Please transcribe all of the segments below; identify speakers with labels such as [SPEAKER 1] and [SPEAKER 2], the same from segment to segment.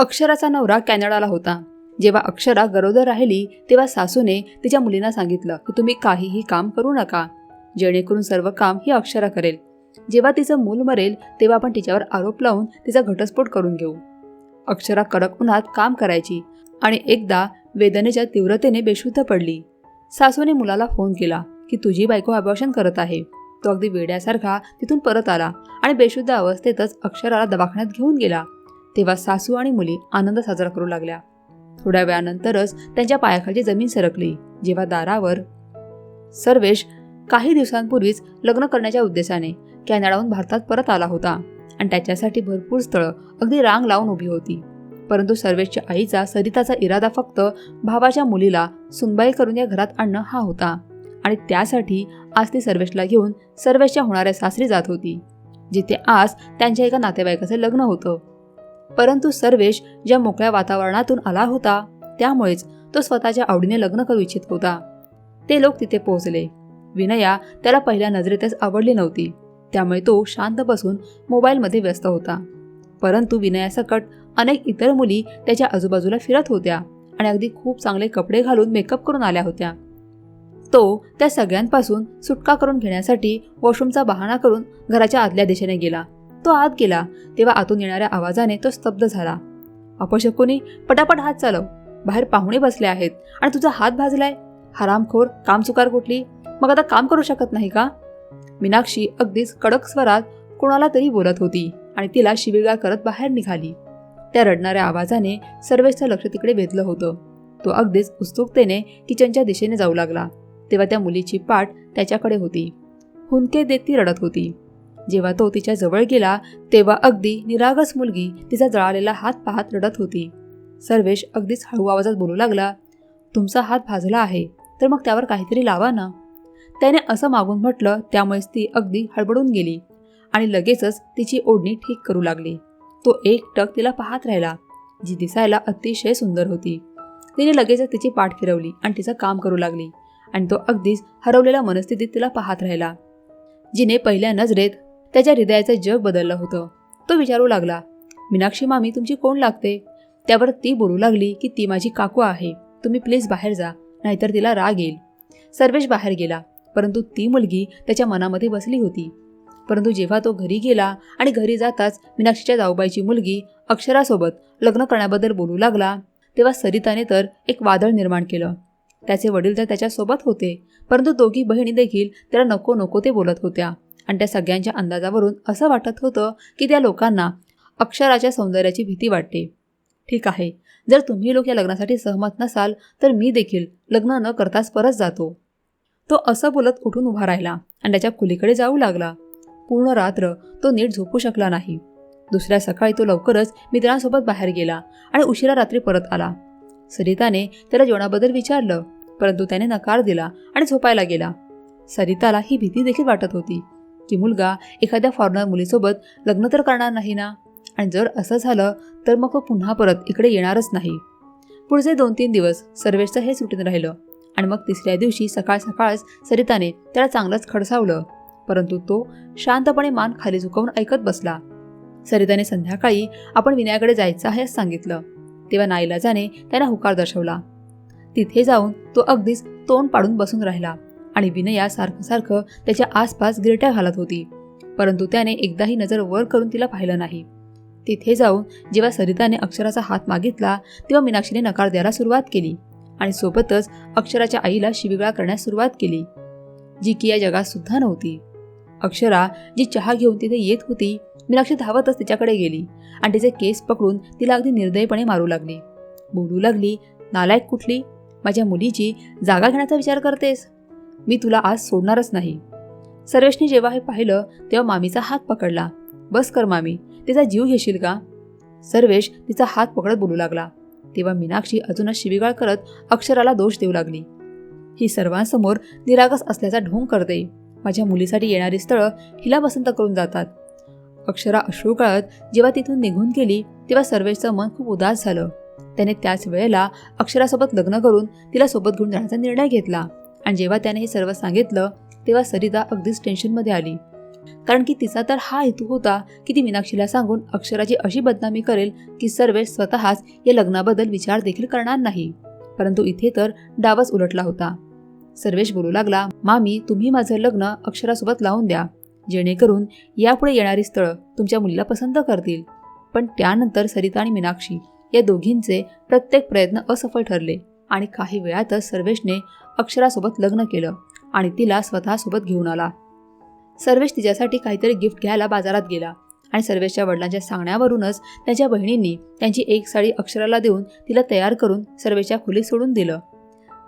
[SPEAKER 1] अक्षराचा नवरा कॅनडाला होता. जेव्हा अक्षरा गरोदर राहिली तेव्हा सासूने तिच्या मुलींना सांगितलं की तुम्ही काहीही काम करू नका. जेणेकरून सर्व काम ही अक्षरा करेल. जेव्हा तिचं मूल मरेल तेव्हा आपण तिच्यावर आरोप लावून तिचा घटस्फोट करून घेऊ. अक्षरा कडक उन्हात काम करायची आणि एकदा वेदनेच्या तीव्रतेने बेशुद्ध पडली. सासूने मुलाला फोन केला की तुझी बायको अबॉर्शन करत आहे. तो अगदी वेड्यासारखा तिथून परत आला आणि बेशुद्ध अवस्थेतच अक्षराला दवाखान्यात घेऊन गेला. तेव्हा सासू आणि मुली आनंद साजरा करू लागल्या. थोड्या वेळानंतरच त्यांच्या पायाखालची जमीन सरकली जेव्हा दारावर सर्वेश काही दिवसांपूर्वीच लग्न करण्याच्या उद्देशाने कॅनडाहून भारतात परत आला होता आणि त्याच्यासाठी भरपूर स्थळं अगदी रांग लावून उभी होती. परंतु सर्वेशच्या आईचा सरिताचा इरादा फक्त भावाच्या मुलीला सुनबाई करून या घरात आणणं हा होता आणि त्यासाठी आज ती सर्वेशला घेऊन सर्वेशच्या होणाऱ्या सासरी जात होती जिथे आज त्यांच्या एका नातेवाईकाचं लग्न होतं. परंतु सर्वेश ज्या मोकळ्या वातावरणातून आला होता त्यामुळेच तो स्वतःच्या आवडीने लग्न करू इच्छित होता. ते लोक तिथे पोहोचले. विनया त्याला पहिल्या नजरेतच आवडली नव्हती. त्यामुळे तो शांत बसून मोबाईलमध्ये व्यस्त होता. परंतु विनयासकट अनेक इतर मुली त्याच्या आजूबाजूला फिरत होत्या आणि अगदी खूप चांगले कपडे घालून मेकअप करून आल्या होत्या. तो त्या सगळ्यांपासून सुटका करून घेण्यासाठी वॉशरूमचा बहाणा करून घराच्या आदल्या दिशेने गेला. तो आत गेला. तेव्हा आतून येणाऱ्या आवाजाने तो स्तब्ध झाला. अपशकुनी पटापट हात चालव. बाहेर पाहुणे बसले आहेत. आणि तुझा हात भाजलाय? हरामखोर काम चुकार कुठली? मग आता काम करू शकत नाही का? मीनाक्षी अगदीच कडक स्वरात कोणाला तरी बोलत होती आणि तिला शिवीगाळ करत बाहेर निघाली. त्या रडणाऱ्या आवाजाने सर्वेचं लक्ष तिकडे वेधलं होतं. तो अगदीच उत्सुकतेने किचनच्या दिशेने जाऊ लागला. तेव्हा त्या मुलीची पाठ त्याच्याकडे होती. हुंके देत ती रडत होती. जेव्हा तो तिच्या जवळ गेला तेव्हा अगदी निरागस मुलगी तिचा जळालेला हात पाहत रडत होती. सर्वेश अगदीच हळू आवाजात बोलू लागला तुमचा हात भाजला आहे तर मग त्यावर काहीतरी लावा ना. त्याने असं मागून म्हटलं त्यामुळेच ती अगदी हडबडून गेली आणि लगेचच तिची ओढणी ठीक करू लागली. तो एक टक तिला पाहत राहिला जी दिसायला अतिशय सुंदर होती. तिने लगेचच तिची पाठ फिरवली आणि तिचं काम करू लागली आणि तो अगदीच हरवलेल्या मनस्थितीत तिला पाहत राहिला. जिने पहिल्या नजरेत त्याच्या हृदयाचं जग बदललं होतं. तो विचारू लागला मीनाक्षी मामी तुमची कोण लागते? त्यावर ती बोलू लागली की ती माझी काकू आहे. तुम्ही प्लीज बाहेर जा नाहीतर तिला राग येईल. सर्वेश बाहेर गेला परंतु ती मुलगी त्याच्या मनामध्ये बसली होती. परंतु जेव्हा तो घरी गेला आणि घरी जाताच मीनाक्षीच्या जाऊबाईची मुलगी अक्षरासोबत लग्न करण्याबद्दल बोलू लागला तेव्हा सरिताने तर एक वादळ निर्माण केलं. त्याचे वडील तर त्याच्यासोबत होते परंतु दोघी बहिणी देखील त्याला नको नको ते बोलत होत्या. आणि त्या सगळ्यांच्या अंदाजावरून असं वाटत होतं की त्या लोकांना अक्षराच्या सौंदर्याची भीती वाटते. ठीक आहे. जर तुम्ही लोक या लग्नासाठी सहमत नसाल तर मी देखील लग्न न करताच परत जातो. तो असं बोलत उठून उभा राहिला आणि त्याच्या खोलीकडे जाऊ लागला. पूर्ण रात्र तो नीट झोपू शकला नाही. दुसऱ्या सकाळी तो लवकरच मित्रांसोबत बाहेर गेला आणि उशिरा रात्री परत आला. सरिताने त्याला जेवणाबद्दल विचारलं परंतु त्याने नकार दिला आणि झोपायला गेला. सरिताला ही भीती देखील वाटत होती. की मुलगा एखाद्या फॉरेनर मुलीसोबत लग्न तर करणार नाही ना? आणि जर असं झालं तर मग पुन्हा परत इकडे येणारच नाही. पुढचे दोन तीन दिवस सर्वेशचं हे सुटीत राहिलं. आणि मग तिसऱ्या दिवशी सकाळ सकाळच सरिताने त्याला चांगलंच खडसावलं. परंतु तो शांतपणे मान खाली झुकवून ऐकत बसला. सरिताने संध्याकाळी आपण विनयाकडे जायचं आहे असं सांगितलं. तेव्हा नाईलाजाने त्याने हुकार दर्शवला. तिथे जाऊन तो अगदीच तोंड पाडून बसून राहिला. आणि विनया सारखं सारखं त्याच्या आसपास गिरट्या घालत होती. परंतु त्याने एकदाही नजर वर करून तिला पाहिलं नाही. तिथे जाऊन जेव्हा सरिताने अक्षराचा हात मागितला तेव्हा मीनाक्षीने नकार द्यायला सुरुवात केली आणि सोबतच अक्षराच्या आईला शिविगाळ करण्यास सुरुवात केली जी की या जगात सुद्धा नव्हती. अक्षरा जी चहा घेऊन तिथे येत होती मीनाक्षी धावतच तिच्याकडे गेली आणि तिचे केस पकडून तिला अगदी निर्दयीपणे मारू लागली. बोलू लागली नालायक कुठली? माझ्या मुलीची जागा घेण्याचा विचार करतेस? मी तुला आज सोडणारच नाही. सर्वेशने जेव्हा हे पाहिलं तेव्हा मामीचा हात पकडला. बस कर मामी तिचा जीव घेशील का? सर्वेश तिचा हात पकडत बोलू लागला. तेव्हा मीनाक्षी अजूनच शिवीगाळ करत अक्षराला दोष देऊ लागली. ही सर्वांसमोर निरागस असल्याचा ढोंग करते. माझ्या मुलीसाठी येणारी स्थळं हिला पसंत करून जातात. अक्षरा अश्रू काळत जेव्हा तिथून निघून गेली तेव्हा सर्वेशचं मन खूप उदास झालं. त्याने त्याच वेळेला अक्षरासोबत लग्न करून तिला सोबत घेऊन जाण्याचा निर्णय घेतला. आणि जेव्हा त्याने हे सर्व सांगितलं तेव्हा सरिता अगदीच टेन्शनमध्ये आली. कारण की तिचा तर हा हेतू होता की ती मीनाक्षीला सांगून अक्षराची अशी बदनामी करेल की सर्वेश स्वतःच या लग्नाबद्दल विचार देखील करणार नाही. परंतु इथे तर डावच उलटला होता. सर्वेश बोलू लागला मामी तुम्ही माझं लग्न अक्षरासोबत लावून द्या. जेणेकरून यापुढे येणारी स्थळं तुमच्या मुलीला पसंत करतील. पण त्यानंतर सरिता आणि मीनाक्षी या दोघींचे प्रत्येक प्रयत्न असफल ठरले आणि काही वेळातच सर्वेशने अक्षरासोबत लग्न केलं आणि तिला स्वतःसोबत घेऊन आला. सर्वेश तिच्यासाठी काहीतरी गिफ्ट घ्यायला बाजारात गेला आणि सर्वेशच्या वडिलांच्या सांगण्यावरूनच त्याच्या बहिणींनी त्यांची एक साडी अक्षराला देऊन तिला तयार करून सर्वेशच्या खोलीत सोडून दिलं.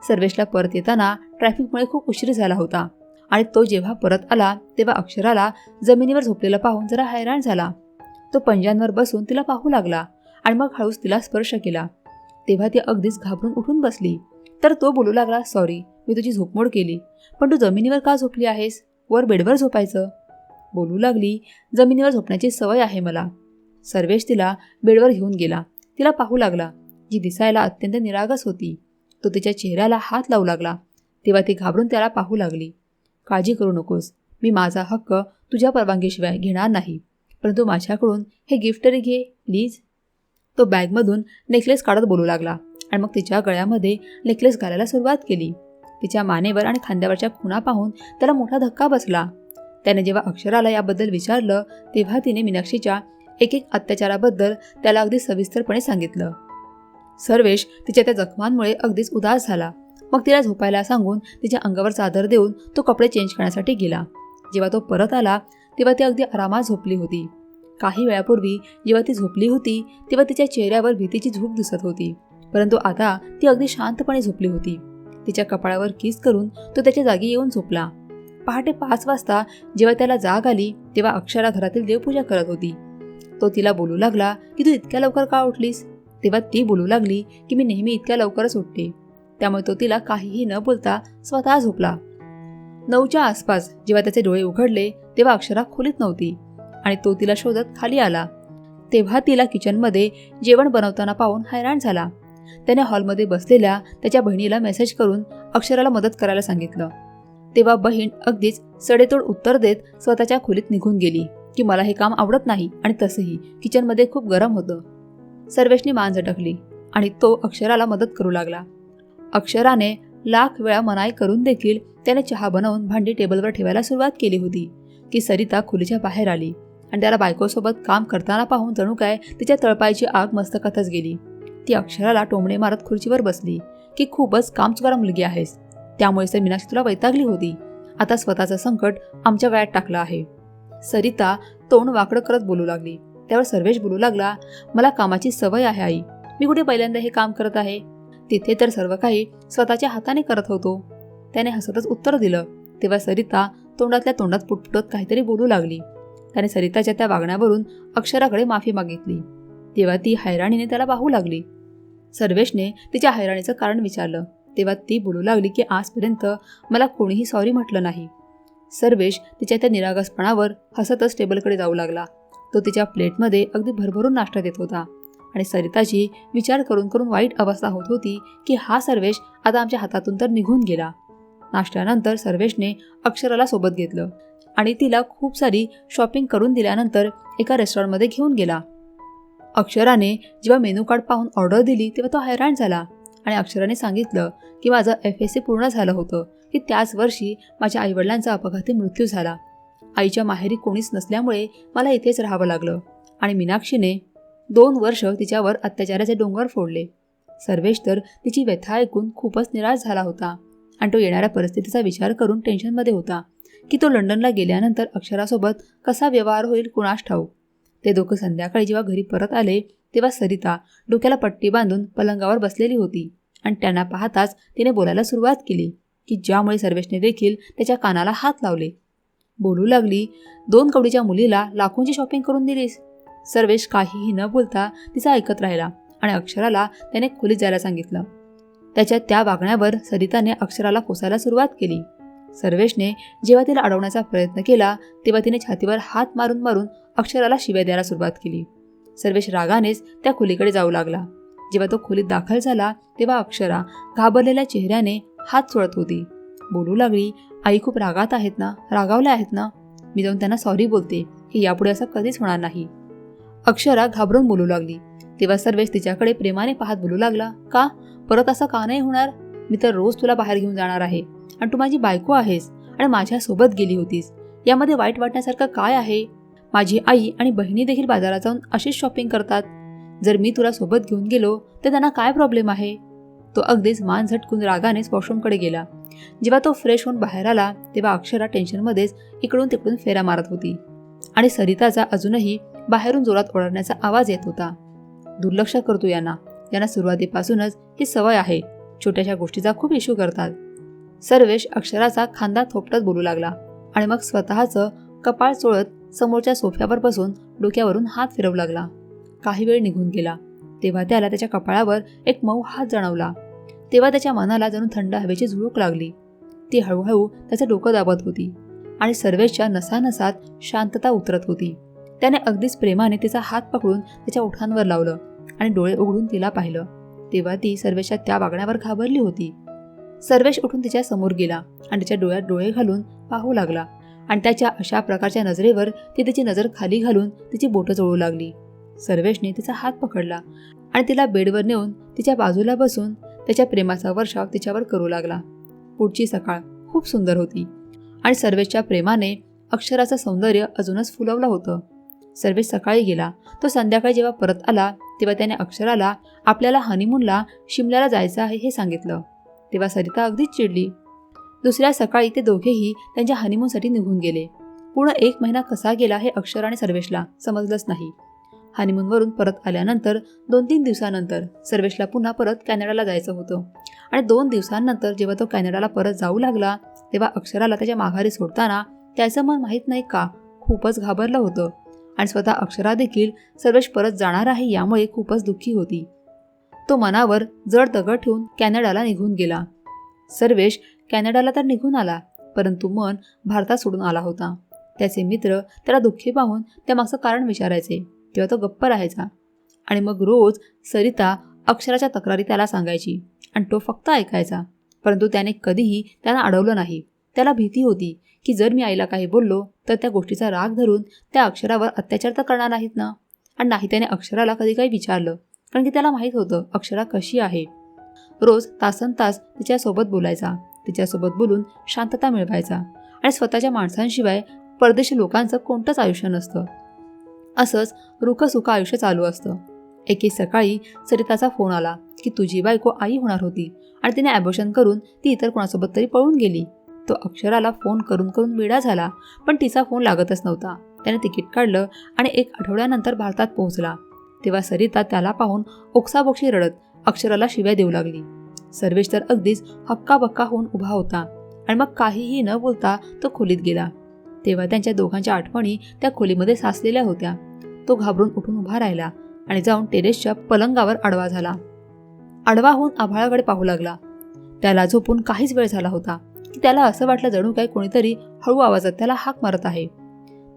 [SPEAKER 1] सर्वेशला परत येताना ट्रॅफिकमुळे खूप उशीर झाला होता आणि तो जेव्हा परत आला तेव्हा अक्षराला जमिनीवर झोपलेला पाहून जरा हैराण झाला. तो पंजांवर बसून तिला पाहू लागला आणि मग हळूच तिला स्पर्श केला. तेव्हा ती अगदीच घाबरून उठून बसली. तर तो बोलू लागला सॉरी मी तुझी झोपमोड केली. पण तू जमिनीवर का झोपली आहेस? वर बेडवर झोपायचं. बोलू लागली जमिनीवर झोपण्याची सवय आहे मला. सर्वेश तिला बेडवर घेऊन गेला. तिला पाहू लागला जी दिसायला अत्यंत निरागस होती. तो तिच्या चेहऱ्याला हात लावू लागला. तेव्हा ती घाबरून त्याला पाहू लागली काळजी करू नकोस. मी माझा हक्क तुझ्या परवानगीशिवाय घेणार नाही. परंतु माझ्याकडून हे गिफ्ट तरी घे प्लीज. तो बॅगमधून नेकलेस काढत बोलू लागला आणि मग तिच्या गळ्यामध्ये नेकलेस घालायला सुरुवात केली. तिच्या मानेवर आणि खांद्यावरच्या खुणा पाहून त्याला मोठा धक्का बसला. त्याने जेव्हा अक्षराला याबद्दल विचारलं तेव्हा तिने मीनाक्षीच्या एक एक अत्याचाराबद्दल त्याला अगदी सविस्तरपणे सांगितलं. सर्वेश तिच्या त्या जखमांमुळे अगदीच उदास झाला. मग तिला झोपायला सांगून तिच्या अंगावर चादर देऊन तो कपडे चेंज करण्यासाठी गेला. जेव्हा तो परत आला तेव्हा ती अगदी आरामात झोपली होती. काही वेळापूर्वी जेव्हा ती झोपली होती तेव्हा तिच्या चेहऱ्यावर भीतीची झोप दिसत होती. परंतु आता ती अगदी शांतपणे झोपली होती. तिच्या कपाळावर किस करून तो त्याच्या जागी येऊन झोपला. पहाटे पाच वाजता जेव्हा त्याला जाग आली तेव्हा अक्षरा घरातील देवपूजा करत होती. तो तिला बोलू लागला की तू इतक्या लवकर का उठलीस? तेव्हा ती बोलू लागली की मी नेहमी इतक्या लवकरच उठते. त्यामुळे तो तिला काहीही न बोलता स्वतः झोपला. नऊच्या आसपास जेव्हा त्याचे डोळे उघडले तेव्हा अक्षरा खोलीत नव्हती आणि तो तिला शोधत खाली आला. तेव्हा तिला किचनमध्ये जेवण बनवताना पाहून हैराण झाला. त्याने हॉलमध्ये बसलेल्या त्याच्या बहिणीला मेसेज करून अक्षराला मदत करायला सांगितलं. तेव्हा बहीण अगदीच सडेतोड उत्तर देत स्वतःच्या खोलीत निघून गेली की मला हे काम आवडत नाही आणि तसंही किचनमध्ये खूप गरम होतं. सर्वेशने मान झटकली आणि तो अक्षराला मदत करू लागला. अक्षराने लाख वेळा मनाई करून देखील त्याने चहा बनवून भांडी टेबलवर ठेवायला सुरुवात केली होती की सरिता खोलीच्या बाहेर आली आणि त्याला बायकोसोबत काम करताना पाहून जणू काय तिच्या तळपायची आग मस्तकातच गेली. ती अक्षराला टोमणे मारत खुर्चीवर बसली की खूपच कामचुकारा मुलगी आहेस. त्यामुळे तर मीनाक्षी तुला वैतागली होती. आता स्वतःचं संकट आमच्या गळ्यात टाकलं आहे. सरिता तोंड वाकडं करत बोलू लागली. त्यावर सर्वेश बोलू लागला मला कामाची सवय आहे आई. मी कुठे पहिल्यांदा हे काम करत आहे? तिथे तर सर्व काही स्वतःच्या हाताने करत होतो. त्याने हसतच उत्तर दिलं. तेव्हा सरिता तोंडातल्या तोंडात पुटपुटत काहीतरी बोलू लागली. त्याने सरिताच्या त्या वागण्यावरून अक्षराकडे माफी मागितली. तेव्हा ती हैराणीने त्याला पाहू लागली. सर्वेशने तिच्या हैराणीचं कारण विचारलं. तेव्हा ती बोलू लागली की आजपर्यंत मला कोणीही सॉरी म्हटलं नाही. सर्वेश तिच्या त्या निरागसपणावर हसतच टेबलकडे जाऊ लागला. तो तिच्या प्लेटमध्ये अगदी भरभरून नाश्ता देत होता आणि सरिताची विचार करून करून वाईट अवस्था होत होती की हा सर्वेश आता आमच्या हातातून तर निघून गेला. नाश्त्यानंतर सर्वेशने अक्षराला सोबत घेतलं आणि तिला खूप सारी शॉपिंग करून दिल्यानंतर एका रेस्टॉरंटमध्ये घेऊन गेला. अक्षराने जेव्हा मेनू कार्ड पाहून ऑर्डर दिली तेव्हा तो हैराण झाला आणि अक्षराने सांगितलं की माझं एफ एस सी पूर्ण झालं होतं की त्याच वर्षी माझ्या आईवडिलांचा अपघाती मृत्यू झाला. आईच्या माहेरी कोणीच नसल्यामुळे मला इथेच राहावं लागलं आणि मीनाक्षीने दोन वर्ष तिच्यावर अत्याचाराचे डोंगर फोडले. सर्वेश तर तिची व्यथा ऐकून खूपच निराश झाला होता आणि तो येणाऱ्या परिस्थितीचा विचार करून टेन्शनमध्ये होता की तो लंडनला गेल्यानंतर अक्षरासोबत कसा व्यवहार होईल कुणास ठाऊक? ते दोघं संध्याकाळी जेव्हा घरी परत आले तेव्हा सरिता डोक्याला पट्टी बांधून पलंगावर बसलेली होती आणि त्यांना पाहताच तिने बोलायला सुरुवात केली की ज्यामुळे सर्वेशने देखील त्याच्या कानाला हात लावले. बोलू लागली दोन कवडीच्या मुलीला लाखोंची शॉपिंग करून दिलीस. सर्वेश काहीही न बोलता तिचा ऐकत राहिला आणि अक्षराला त्याने खोलीत जायला सांगितलं. त्याच्या त्या वागण्यावर सरिताने अक्षराला कोसायला सुरुवात केली. सर्वेशने जेव्हा तिला अडवण्याचा प्रयत्न केला तेव्हा तिने छातीवर हात मारून मारून अक्षराला शिव्या द्यायला सुरुवात केली. सर्वेश रागानेच त्या खोलीकडे जाऊ लागला. जेव्हा तो खोलीत दाखल झाला तेव्हा अक्षरा घाबरलेल्या चेहऱ्याने हात चोळत होती. बोलू लागली आई खूप रागात आहेत ना? रागावल्या आहेत ना? मी जाऊन त्यांना सॉरी बोलते की यापुढे असं कधीच होणार नाही. अक्षरा घाबरून बोलू लागली. तेव्हा सर्वेश तिच्याकडे प्रेमाने पाहत बोलू लागला का? परत असं का नाही होणार? मी तर रोज तुला बाहेर घेऊन जाणार आहे. आणि तू माझी बायको आहेस आणि माझ्यासोबत गेली होतीस. यामध्ये वाईट वाटण्यासारखं काय आहे? माझी आई आणि बहिणी देखील बाजारात जाऊन अशीच शॉपिंग करतात. जर मी तुला सोबत घेऊन गेलो तर त्यांना काय प्रॉब्लेम आहे? तो अगदीच मान झटकून रागानेच वॉशरूमकडे गेला. जेव्हा तो फ्रेश होऊन बाहेर आला तेव्हा अक्षरा टेन्शनमध्येच इकडून तिकडून फेरा मारत होती. आणि सरिताचा अजूनही बाहेरून जोरात ओरडण्याचा आवाज येत होता. दुर्लक्ष करतो यांना. यांना सुरुवातीपासूनच ही सवय आहे. छोट्याशा गोष्टीचा खूप इश्यू करतात. सर्वेश अक्षराचा खांदा थोपटत बोलू लागला आणि मग स्वतःचं कपाळ चोळत समोरच्या सोफ्यावर बसून डोक्यावरून हात फिरवू लागला. काही वेळ निघून गेला. तेव्हा त्याला त्याच्या कपाळावर एक मऊ हात जाणवला. तेव्हा त्याच्या मनाला जणू थंड हवेची झुळूक लागली. ती हळूहळू त्याचं डोकं दाबत होती आणि सर्वेशच्या नसानसात शांतता उतरत होती. त्याने अगदीच प्रेमाने तिचा हात पकडून त्याच्या ओठांवर लावलं आणि डोळे उघडून तिला पाहिलं. तेव्हा ती सर्वेशच्या त्या वागण्यावर घाबरली होती. सर्वेश उठून तिच्या समोर गेला आणि तिच्या डोळ्यात डोळे घालून पाहू लागला. आणि त्याच्या अशा प्रकारच्या नजरेवर ती तिची नजर खाली घालून तिची बोटं चोळू लागली. सर्वेशने तिचा हात पकडला आणि तिला बेडवर नेऊन तिच्या बाजूला बसून त्याच्या प्रेमाचा वर्षाव तिच्यावर करू लागला. पुढची सकाळ खूप सुंदर होती आणि सर्वेशच्या प्रेमाने अक्षराचं सौंदर्य अजूनच फुलवलं होतं. सर्वेश सकाळी गेला. तो संध्याकाळी जेव्हा परत आला तेव्हा त्याने अक्षराला आपल्याला हनीमूनला शिमल्याला जायचं आहे हे सांगितलं. तेव्हा सरिता अगदीच चिडली. दुसऱ्या सकाळी ते दोघेही त्यांच्या हनीमूनसाठी निघून गेले. पूर्ण एक महिना कसा गेला हे अक्षर आणि सर्वेशला समजलंच नाही. हनीमूनवरून परत आल्यानंतर दोन तीन दिवसानंतर सर्वेशला पुन्हा परत कॅनडाला जायचं होतं. आणि दोन दिवसांनंतर जेव्हा तो कॅनडाला परत जाऊ लागला तेव्हा अक्षराला त्याच्या माघारी सोडताना त्याचं मन माहीत नाही का खूपच घाबरलं होतं. आणि स्वतः अक्षरा देखील सर्वेश परत जाणार आहे यामुळे खूपच दुःखी होती. तो मनावर जड दगड ठेवून कॅनडाला निघून गेला. सर्वेश कॅनडाला तर निघून आला परंतु मन भारतात सोडून आला होता. त्याचे मित्र त्याला दुःखी पाहून त्यामागचं कारण विचारायचे तेव्हा तो गप्प राहायचा. आणि मग रोज सरिता अक्षराच्या तक्रारी त्याला सांगायची आणि तो फक्त ऐकायचा. परंतु त्याने कधीही त्यांना अडवलं नाही. त्याला भीती होती की जर मी आईला काही बोललो तर त्या गोष्टीचा राग धरून त्या अक्षरावर अत्याचार तर करणार नाहीत ना? आणि नाही त्याने अक्षराला कधी काही विचारलं. कारण की त्याला माहीत होतं अक्षरा कशी आहे. रोज तासन तास तिच्यासोबत बोलायचा. तिच्यासोबत बोलून शांतता मिळवायचा. आणि स्वतःच्या माणसांशिवाय परदेशी लोकांचं कोणतंच आयुष्य नसतं. असंच रुखसुख आयुष्य चालू असतं. एके सकाळी सरिताचा फोन आला की तुझी बायको आई होणार होती आणि तिने ॲबोशन करून ती इतर कोणासोबत तरी पळून गेली. तो अक्षराला फोन करून करून वेळा झाला पण तिचा फोन लागतच नव्हता. त्याने तिकीट काढलं आणि एक आठवड्यानंतर भारतात पोहोचला. तेव्हा सरिता त्याला पाहून ओक्साबोक्षी रडत अक्षराला शिव्या देऊ लागली. सर्वेश तर अगदीच हक्काबक्का होऊन उभा होता आणि मग काहीही न बोलता तो खोलीत गेला. तेव्हा त्यांच्या दोघांच्या आठवणी त्या खोलीमध्ये साचलेल्या होत्या. तो घाबरून उठून उभा राहिला आणि जाऊन टेरेसच्या पलंगावर आडवा झाला. आडवा होऊन आभाळाकडे पाहू लागला. त्याला झोपून काहीच वेळ झाला होता की त्याला असं वाटलं जणू काय कोणीतरी हळू आवाजात त्याला हाक मारत आहे.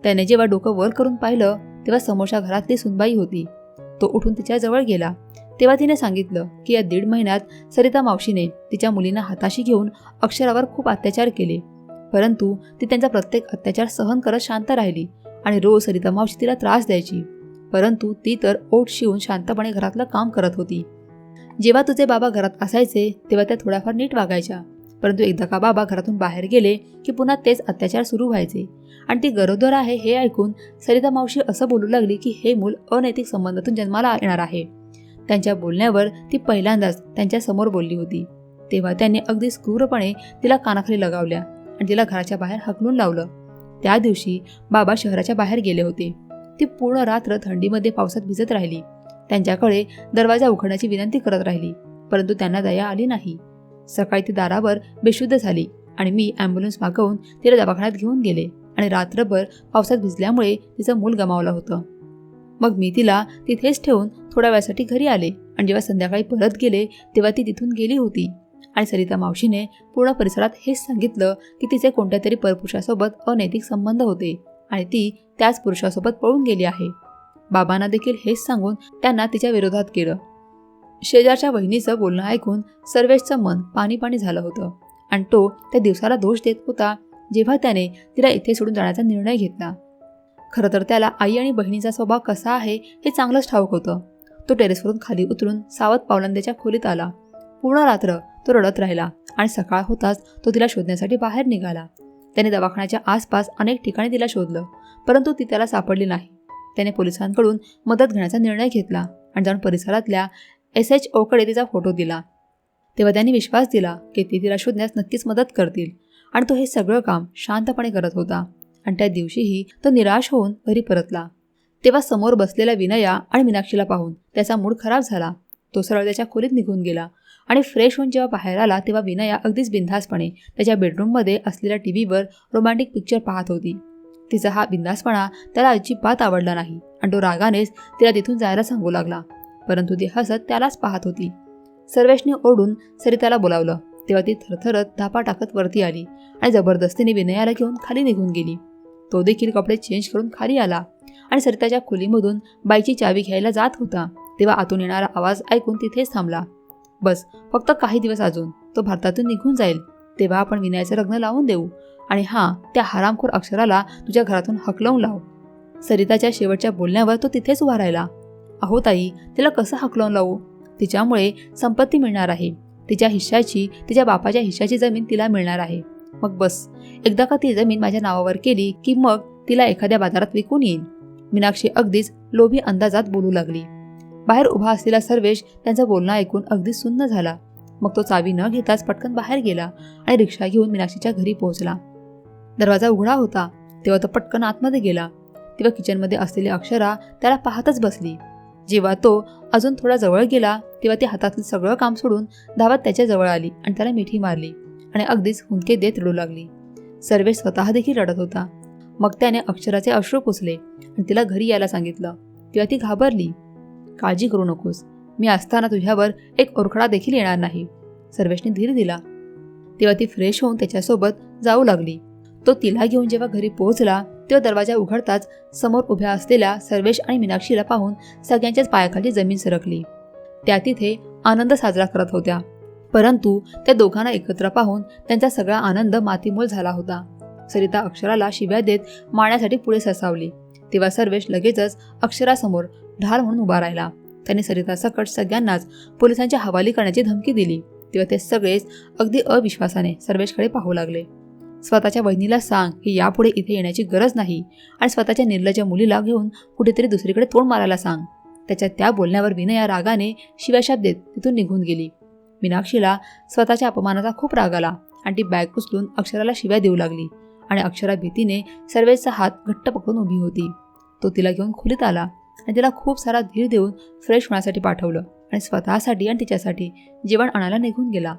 [SPEAKER 1] त्याने जेव्हा डोकं वर करून पाहिलं तेव्हा समोरच्या घरातली सुनबाई होती. तो उठून तिच्याजवळ गेला. तेव्हा तिने सांगितलं की या दीड महिन्यात सरिता मावशीने तिच्या मुलींना हाताशी घेऊन अक्षरावर खूप अत्याचार केले. परंतु ती त्यांचा प्रत्येक अत्याचार सहन करत शांत राहिली आणि रोज सरिता मावशी तिला त्रास द्यायची. परंतु ती तर ओठ शिवून शांतपणे घरातलं काम करत होती. जेव्हा तुझे बाबा घरात असायचे तेव्हा त्या थोड्याफार नीट वागायच्या. परंतु एकदा का बाबा घरातून बाहेर गेले की पुन्हा तेच अत्याचार सुरू व्हायचे. आणि ती गरोदर आहे हे ऐकून सरिता मावशी असं बोलू लागली की हे मूल अनैतिक संबंधातून जन्माला येणार आहे. त्यांच्या बोलण्यावर ती पहिल्यांदाच त्यांच्यासमोर बोलली होती. तेव्हा त्यांनी अगदी क्रूरपणे तिला कानाखाली लगावल्या आणि तिला घराच्या बाहेर हकलून लावलं. त्या दिवशी बाबा शहराच्या बाहेर गेले होते. ती पूर्ण रात्र थंडीमध्ये पावसात भिजत राहिली. त्यांच्याकडे दरवाजा उघडण्याची विनंती करत राहिली परंतु त्यांना दया आली नाही. सकाळी ती दारावर बेशुद्ध झाली आणि मी ॲम्ब्युलन्स मागवून तिला दवाखान्यात घेऊन गेले आणि रात्रभर पावसात भिजल्यामुळे तिचं मूल गमावलं होतं. मग मी तिला तिथेच ठेवून थोड्या वेळासाठी घरी आले आणि जेव्हा संध्याकाळी परत गेले तेव्हा ती तिथून गेली होती आणि सरिता मावशीने पूर्ण परिसरात हेच सांगितलं की तिचे कोणत्या तरी परपुरुषासोबत अनैतिक संबंध होते आणि ती त्याच पुरुषासोबत पळून गेली आहे. बाबांना देखील हेच सांगून त्यांना तिच्या विरोधात केलं. शेजारच्या वहिनीचं बोलणं ऐकून सर्वेशचं मन पाणी पाणी झालं होतं. आणि तो त्या दिवसाला दोष देत होता जेव्हा त्याने तिला इथे सोडून जाण्याचा निर्णय घेतला. खरं तर त्याला आई आणि बहिणीचा स्वभाव कसा आहे हे चांगलंच ठाऊक होतं. तो टेरेसवरून खाली उतरून सावध पावलांद्याच्या खोलीत आला. पूर्ण रात्र तो रडत राहिला आणि सकाळ होताच तो तिला शोधण्यासाठी बाहेर निघाला. त्याने दवाखान्याच्या आसपास अनेक ठिकाणी तिला शोधलं परंतु ती त्याला सापडली नाही. त्याने पोलिसांकडून मदत घेण्याचा निर्णय घेतला आणि जाऊन परिसरातल्या एस एच ओकडे तिचा फोटो दिला. तेव्हा त्यांनी विश्वास दिला की ती तिला शोधण्यास नक्कीच मदत करतील. आणि तो हे सगळं काम शांतपणे करत होता. आणि त्या दिवशीही तो निराश होऊन घरी परतला. तेव्हा समोर बसलेल्या विनया आणि मीनाक्षीला पाहून त्याचा मूड खराब झाला. तो सरळ त्याच्या खोलीत निघून गेला. आणि फ्रेश होऊन जेव्हा बाहेर आला तेव्हा विनया अगदीच बिंधासपणे त्याच्या बेडरूममध्ये असलेल्या टी व्हीवर रोमॅन्टिक पिक्चर पाहत होती. तिचा हा बिंदासपणा त्याला अजिबात आवडला नाही. आणि तो रागानेच तिला तिथून जायला सांगू लागला. परंतु ती हसत त्यालाच पाहत होती. सर्वेशने ओढून सरिताला बोलावलं. तेव्हा ती थरथरत धापा टाकत वरती आली आणि जबरदस्तीने विनयाला घेऊन खाली निघून गेली. तो देखील कपडे चेंज करून खाली आला आणि सरिताच्या खोलीमधून बाईची चावी घ्यायला जात होता. तेव्हा आतून येणारा आवाज ऐकून तिथेच थांबला. बस फक्त काही दिवस अजून. तो भारतातून निघून जाईल. तेव्हा आपण विनयाचं लग्न लावून देऊ. आणि हां त्या हरामखोर अक्षराला तुझ्या घरातून हकलवून लाव. सरिताच्या शेवटच्या बोलण्यावर तो तिथेच उभा राहिला. अहो ताई तिला कसं हकलून लावू? तिच्यामुळे संपत्ती मिळणार आहे. तिच्या हिश्श्याची तिच्या बापाच्या हिश्श्याची जमीन तिला मिळणार आहे. मग बस. एकदा का ती जमीन माझ्या नावावर केली की मग तिला एखाद्या बाजारात विकून येईन. मीनाक्षी अगदीच लोभी अंदाजात बोलू लागली. बाहेर उभा असलेला सर्वेश त्यांचं बोलणं ऐकून अगदी सुन्न झाला. मग तो चावी न घेताच पटकन बाहेर गेला आणि रिक्षा घेऊन मीनाक्षीच्या घरी पोहोचला. दरवाजा उघडा होता. तेव्हा तो पटकन आतमध्ये गेला. तेव्हा किचनमध्ये असलेली अक्षरा त्याला पाहतच बसली. जेव्हा तो अजून थोडा जवळ गेला तेव्हा ती हातातलं सगळं काम सोडून धावत त्याच्याजवळ आली आणि त्याला मिठी मारली आणि अगदीच हुंदके देत रडू लागली. सर्वेश स्वतः देखील रडत होता. मग त्याने अक्षराचे अश्रू पुसले आणि तिला घरी यायला सांगितलं. तेव्हा ती घाबरली. काळजी करू नकोस. मी असताना तुझ्यावर एक ओरखडा देखील येणार नाही. सर्वेशने धीर दिला. तेव्हा ती फ्रेश होऊन त्याच्यासोबत जाऊ लागली. तो तिला घेऊन जेव्हा घरी पोहोचला तो दरवाजा उघडताच समोर उभ्या असलेल्या सर्वेश आणि मीनाक्षीला पाहून सगळ्यांच्याच पायाखाली जमीन सरकली. त्या तिथे आनंद साजरा करत होत्या. परंतु त्या दोघांना एकत्र पाहून त्यांचा सगळा आनंद मातीमोल झाला होता. सरिता अक्षराला शिव्या देत मारण्यासाठी पुढे ससावली तेव्हा सर्वेश लगेचच अक्षरासमोर ढाल म्हणून उभा राहिला. त्याने सरिता सकट सगळ्यांनाच पोलिसांच्या हवाली करण्याची धमकी दिली. तेव्हा ते सगळेच अगदी अविश्वासाने सर्वेशकडे पाहू लागले. स्वतःच्या वहिनीला सांग की यापुढे इथे येण्याची गरज नाही आणि स्वतःच्या निर्लज मुलीला घेऊन कुठेतरी दुसरीकडे तोंड मारायला सांग. त्याच्या त्या बोलण्यावर विनया रागाने शिवाशाप देत तिथून निघून गेली. मीनाक्षीला स्वतःच्या अपमानाचा खूप राग आला आणि ती बॅग उचलून अक्षराला शिव्या देऊ लागली आणि अक्षरा भीतीने सर्वेचा हात घट्ट पकडून उभी होती. तो तिला घेऊन खोलीत आला आणि तिला खूप सारा धीर देऊन फ्रेश होण्यासाठी पाठवलं आणि स्वतःसाठी आणि तिच्यासाठी जेवण आणायला निघून गेला.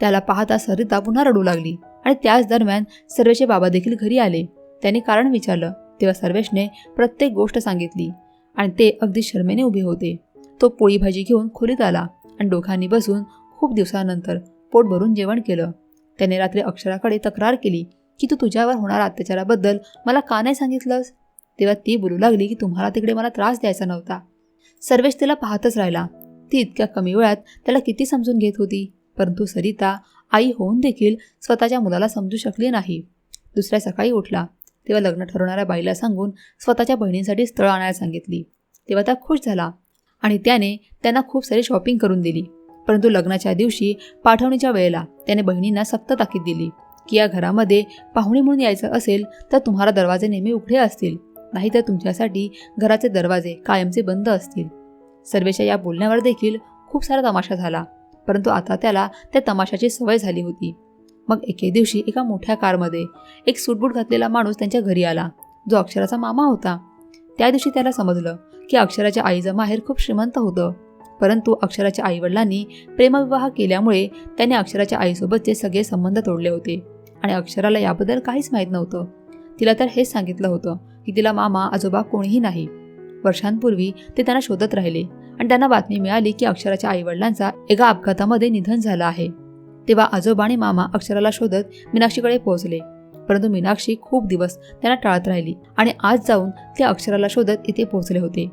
[SPEAKER 1] त्याला पाहता सरिता पुन्हा रडू लागली आणि त्याच दरम्यान सर्वेचे बाबा देखील घरी आले. त्यांनी कारण विचारलं. तेव्हा सर्वेशने प्रत्येक गोष्ट सांगितली आणि ते अगदी शर्मेने उभे होते. तो पोळी भाजी घेऊन खोलीत आला आणि दोघांनी बसून खूप दिवसानंतर पोट भरून जेवण केलं. त्याने रात्री अक्षराकडे तक्रार केली की तू तुझ्यावर होणाऱ्या अत्याचाराबद्दल मला का नाही सांगितलंस? तेव्हा ती बोलू लागली की तुम्हाला तिकडे मला त्रास द्यायचा नव्हता. सर्वेश तिला पाहतच राहिला. ती इतक्या कमी वेळात त्याला किती समजून घेत होती? परंतु सरिता आई होऊन देखील स्वतःच्या मुलाला समजू शकली नाही. दुसऱ्या सकाळी उठला. तेव्हा लग्न ठरवणाऱ्या बाईला सांगून स्वतःच्या बहिणींसाठी स्थळ आणायला सांगितली. तेव्हा त्या खुश झाला आणि त्याने त्यांना खूप सारी शॉपिंग करून दिली. परंतु लग्नाच्या दिवशी पाठवणीच्या वेळेला त्याने बहिणींना सक्त ताकीद दिली की या घरामध्ये पाहुणे म्हणून यायचं असेल तर तुम्हाला दरवाजे नेहमी उघडे असतील. नाहीतर तुमच्यासाठी घराचे दरवाजे कायमचे बंद असतील. सर्वेच्या या बोलण्यावर देखील खूप सारा तमाशा झाला. परंतु आता त्याला त्या तमाशाची सवय झाली होती. मग एके दिवशी एका मोठ्या कारमध्ये एक सूटबूट घातलेला माणूस त्यांच्या घरी आला. जो अक्षराचा मामा होता. त्या दिवशी त्याला समजलं की अक्षराच्या आईचं माहेर खूप श्रीमंत होतं. परंतु अक्षराच्या आईवडिलांनी प्रेमविवाह केल्यामुळे त्याने अक्षराच्या आईसोबतचे सगळे संबंध तोडले होते. आणि अक्षराला याबद्दल काहीच माहीत नव्हतं. तिला तर हेच सांगितलं होतं की तिला मामा आजोबा कोणीही नाही. वर्षांपूर्वी ते त्यांना शोधत राहिले. आणि त्यांना बातमी मिळाली की अक्षराच्या आईवडिलांचा एका अपघातामध्ये निधन झालं आहे. तेव्हा आजोबा आणि मामा अक्षराला शोधत मीनाक्षीकडे पोहोचले. परंतु मीनाक्षी खूप दिवस त्यांना टाळत राहिली आणि आज जाऊन ते अक्षराला शोधत इथे पोहोचले होते.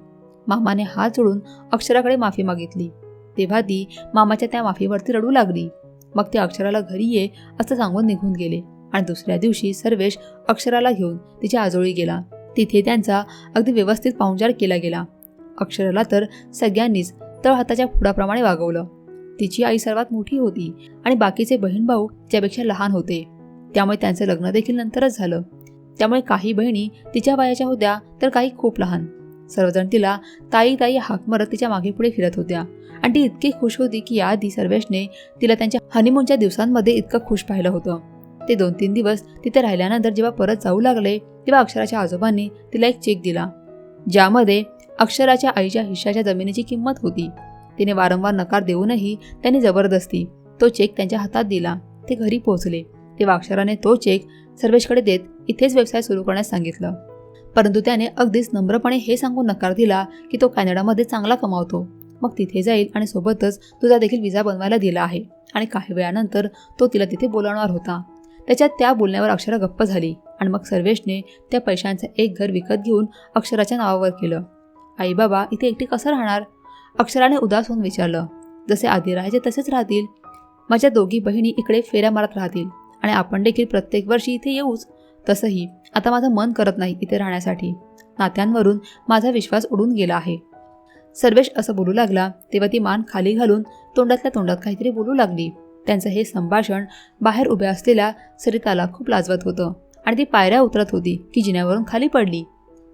[SPEAKER 1] मामाने हात जोडून अक्षराकडे माफी मागितली. तेव्हा ती मामाच्या त्या माफीवरती रडू लागली. मग ते अक्षराला घरी ये असं सांगून निघून गेले आणि दुसऱ्या दिवशी सर्वेश अक्षराला घेऊन तिच्या आजोळी गेला. तिथे त्यांचा अगदी व्यवस्थित पाहुणचार केला गेला. अक्षराला तर सगळ्यांनीच तळहाताच्या फुडाप्रमाणे वागवलं. तिची आई सर्वात मोठी होती आणि बाकीचे बहीण भाऊ त्यापेक्षा लहान होते. त्यामुळे त्यांचं लग्न देखील नंतरच झालं. त्यामुळे काही बहिणी तिच्या वयाच्या होत्या तर काही खूप लहान. सर्वजण तिला ताई ताई हाक मारत तिच्यामागे पुढे फिरत होत्या. आणि ती इतकी खुश होती की याआधी सर्वेशने तिला त्यांच्या हनीमूनच्या दिवसांमध्ये इतकं खुश पाहिलं होतं. ते दोन तीन दिवस तिथे राहिल्यानंतर जेव्हा परत जाऊ लागले तेव्हा अक्षराच्या आजोबांनी तिला एक चेक दिला. ज्यामध्ये अक्षराच्या आईच्या हिश्शाच्या जमिनीची किंमत होती. तिने वारंवार नकार देऊनही त्यांनी जबरदस्ती तो चेक त्यांच्या हातात दिला. ते घरी पोहोचले. तेव्हा अक्षराने तो चेक सर्वेशकडे देत इथेच व्यवसाय सुरू करण्यास सांगितलं. परंतु त्याने अगदीच नम्रपणे हे सांगून नकार दिला की तो कॅनडामध्ये चांगला कमावतो. मग तिथे जाईल आणि सोबतच तुझा देखील विजा बनवायला दिला आहे आणि काही वेळानंतर तो तिला तिथे बोलावणार होता. त्याच्यात त्या बोलण्यावर अक्षरा गप्प झाली आणि मग सर्वेशने त्या पैशांचं एक घर विकत घेऊन अक्षराच्या नावावर केलं. आई बाबा इथे एकटी कसं राहणार? अक्षराने उदास होऊन विचारलं. जसे आधी राहायचे तसेच राहतील. माझ्या दोघी बहिणी इकडे फेऱ्या मारत राहतील. आणि आपण देखील प्रत्येक वर्षी इथे येऊच. तसंही आता माझं मन करत नाही इथे राहण्यासाठी. नात्यांवरून माझा विश्वास उडून गेला आहे. सर्वेश असं बोलू लागला तेव्हा ती मान खाली घालून तोंडातल्या तोंडात काहीतरी बोलू लागली. त्यांचं हे संभाषण बाहेर उभ्या असलेल्या सरिताला खूप लाजवत होतं. आणि ती पायऱ्या उतरत होती की जिन्यावरून खाली पडली.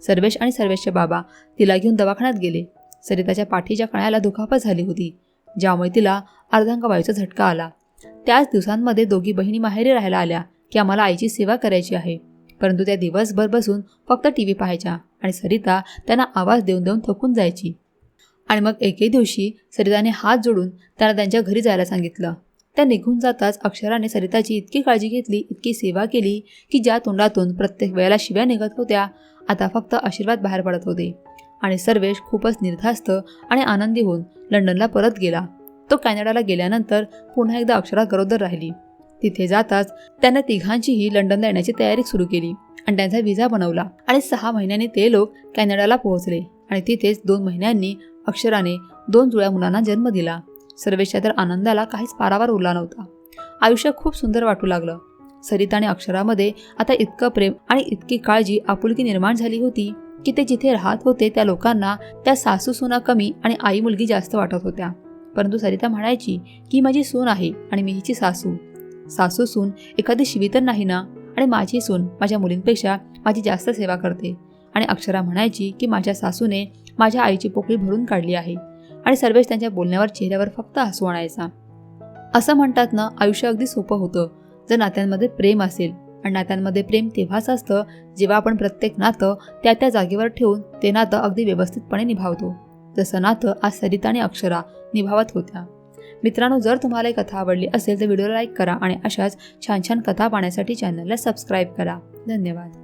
[SPEAKER 1] सर्वेश आणि सर्वेशचे बाबा तिला घेऊन दवाखान्यात गेले. सरिताच्या पाठीच्या कण्याला दुखापत झाली होती. ज्यामुळे तिला अर्धांगवायूचा झटका आला. त्याच दिवसांमध्ये दोघी बहिणी माहेरी राहायला आल्या की आम्हाला आईची सेवा करायची आहे. परंतु त्या दिवसभर बसून फक्त टी व्ही पाहायच्या आणि सरिता त्यांना आवाज देऊन देऊन थकून जायची. आणि मग एके दिवशी सरिताने हात जोडून त्यांना त्यांच्या घरी जायला सांगितलं. त्या निघून जाताच अक्षराने सरिताची इतकी काळजी घेतली इतकी सेवा केली की ज्या तोंडातून प्रत्येक वेळेला शिव्या निघत होत्या आता फक्त आशीर्वाद बाहेर पडत होते. आणि सर्वेश खूपच निर्धास्त आणि आनंदी होऊन लंडनला परत गेला. तो कॅनडाला गेल्यानंतर पुन्हा एकदा अक्षरा गरोदर राहिली. तिथे जाताच त्यांना तिघांचीही लंडनला येण्याची तयारी सुरू केली आणि त्यांचा विजा बनवला. आणि सहा महिन्यांनी ते लोक कॅनडाला पोहोचले आणि तिथेच दोन महिन्यांनी अक्षराने दोन जुळ्या मुलांना जन्म दिला. सर्वेच्या तर आनंदाला काहीच पारावर उरला नव्हता. आयुष्य खूप सुंदर वाटू लागलं. सरिता आणि अक्षरामध्ये आता इतकं प्रेम आणि इतकी काळजी आपुलकी निर्माण झाली होती की ते जिथे राहत होते त्या लोकांना त्या सासू सुना कमी आणि आई मुलगी जास्त वाटत होत्या. परंतु सरिता म्हणायची की माझी सून आहे आणि मी हिची सासू. सासू सून एखादी शिवी तर नाही ना? आणि माझी सून माझ्या मुलींपेक्षा माझी जास्त सेवा करते. आणि अक्षरा म्हणायची की माझ्या सासूने माझ्या आईची पोकळी भरून काढली आहे. आणि सर्वेश त्यांच्या बोलण्यावर चेहऱ्यावर फक्त हसू आणायचा. असं म्हणतात ना आयुष्य अगदी सोपं होतं. जर नात्यांमध्ये प्रेम असेल आणि नात्यांमध्ये प्रेम तेव्हाच असतं जेव्हा आपण प्रत्येक नातं त्या त्या जागेवर ठेवून ते नातं अगदी व्यवस्थितपणे निभावतो. जसं नातं आज सरिता आणि अक्षरा निभावत होत्या. मित्रांनो जर तुम्हाला ही कथा आवडली असेल तर व्हिडिओला लाईक करा आणि अशाच छान छान कथा पाहण्यासाठी चॅनलला सबस्क्राईब करा. धन्यवाद.